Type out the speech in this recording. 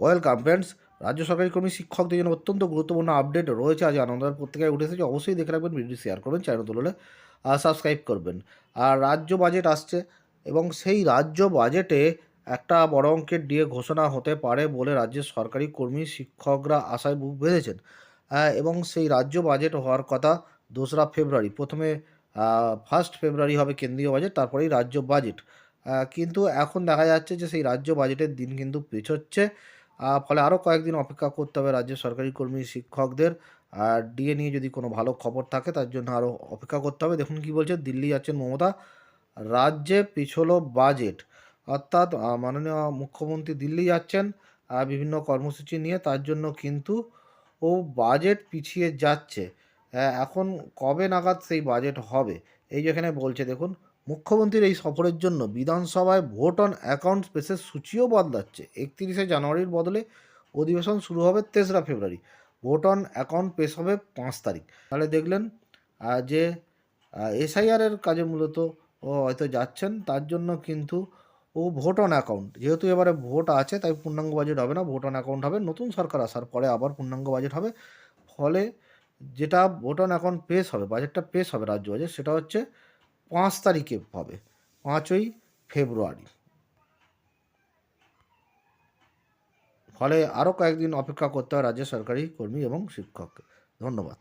Welcome friends, রাজ্য সরকারি কর্মী, শিক্ষকদের জন্য অত্যন্ত গুরুত্বপূর্ণ আপডেট রয়েছে। আজ আনন্দার পত্রিকায় উঠে এসেছে। অবশ্যই দেখে রাখবেন ভিডিও শেয়ার করবেন চ্যানেল তুলে সাবস্ক্রাইব করবেন। আর রাজ্য বাজেট আসছে এবং সেই রাজ্য বাজেটে একটা বড় অঙ্কের ডিএ ঘোষণা হতে পারে বলে রাজ্যের সরকারি কর্মী, শিক্ষকরা আশায় বুক বেঁধেছেন। এবং সেই রাজ্য বাজেট হওয়ার কথা দোসরা ফেব্রুয়ারি, প্রথমে ফার্স্ট ফেব্রুয়ারি হবে কেন্দ্রীয় বাজেট তারপরেই রাজ্য বাজেট কিন্তু এখন দেখা যাচ্ছে যে সেই রাজ্য বাজেটের দিন কিন্তু পেছোচ্ছে। ফলে আরও কয়েকদিন অপেক্ষা করতে হবে রাজ্যের সরকারি কর্মী, শিক্ষকদের। আর ডিএ নিয়ে যদি কোনো ভালো খবর থাকে, তার জন্য আরও অপেক্ষা করতে হবে। দেখুন কি বলছে, দিল্লি যাচ্ছেন মমতা। রাজ্যে পিছলো বাজেট অর্থাৎ মাননীয় মুখ্যমন্ত্রী দিল্লি যাচ্ছেন বিভিন্ন কর্মসূচি নিয়ে। তার জন্য কিন্তু ও বাজেট পিছিয়ে যাচ্ছে। এখন কবে নাগাদ সেই বাজেট হবে? এই যেখানে বলছে, দেখুন মুখ্যমন্ত্রীর এই সফরের জন্য বিধানসভায় ভোট অন অ্যাকাউন্ট স্পেসের সূচিও বদলাচ্ছে। একত্রিশে জানুয়ারির বদলে অধিবেশন শুরু হবে তেসরা ফেব্রুয়ারি। ভোট অন অ্যাকাউন্ট পেশ হবে পাঁচ তারিখ। তাহলে দেখলেন যে এসআইআরের কাজে মূলত ও হয়তো যাচ্ছেন, তার জন্য কিন্তু ও ভোট অন অ্যাকাউন্ট। যেহেতু এবারে ভোট আছে, তাই পূর্ণাঙ্গ বাজেট হবে না, ভোট অন অ্যাকাউন্ট হবে। নতুন সরকার আসার পরে আবার পূর্ণাঙ্গ বাজেট হবে। ফলে যেটা ভোট অন অ্যাকাউন্ট পেশ হবে, বাজেটটা পেশ হবে রাজ্য বাজেট, সেটা হচ্ছে পাঁচ তারিখে হবে, পাঁচই ফেব্রুয়ারি। ফলে আরও কয়েকদিন অপেক্ষা করতে হয় রাজ্যের সরকারি কর্মী এবং শিক্ষককে ধন্যবাদ।